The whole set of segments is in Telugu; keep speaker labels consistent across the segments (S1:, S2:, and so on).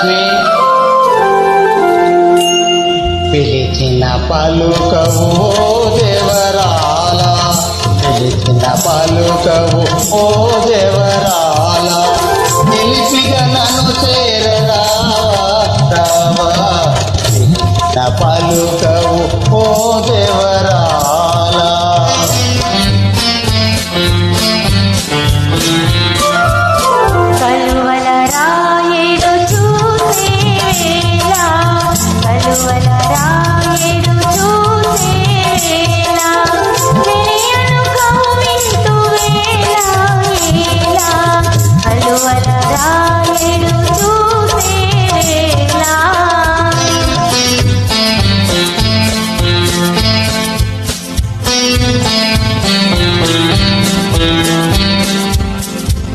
S1: లక్ష్మి పిలిచిన పలుకవు ఓ దేవరాల. పిలిచిన పలుకవు ఓ దేవరాల. నిలిపిగా నన్ను చేరరావా రావా.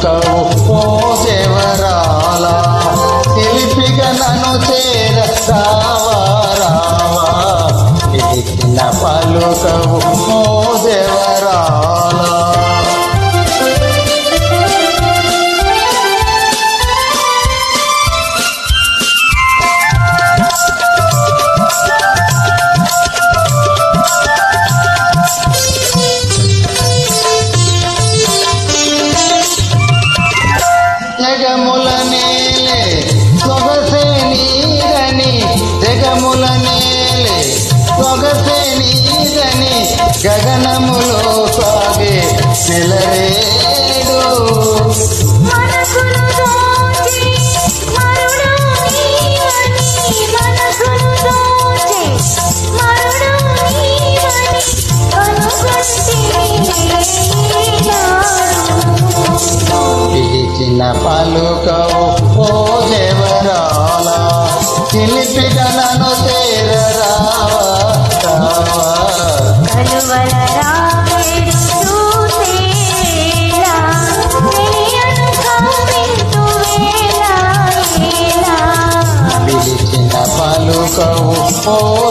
S1: పలుకవు ఓ దేవరాల పిలిపిగా నన్ను చేరస్తా జగముల నేలే సొగసే నీరని జగముల నేలే సొగసే నీరని గగనములో సాగే నిలరేడు పలుకవు ఓ దేవరాల పిలిపిగా నన్ను చేరరావా రావా
S2: కలువల రావేడు చూసేలా తెలియను కవ్వింతు వేళ ఏలా
S1: పిలిచిన పలుకవు ఓ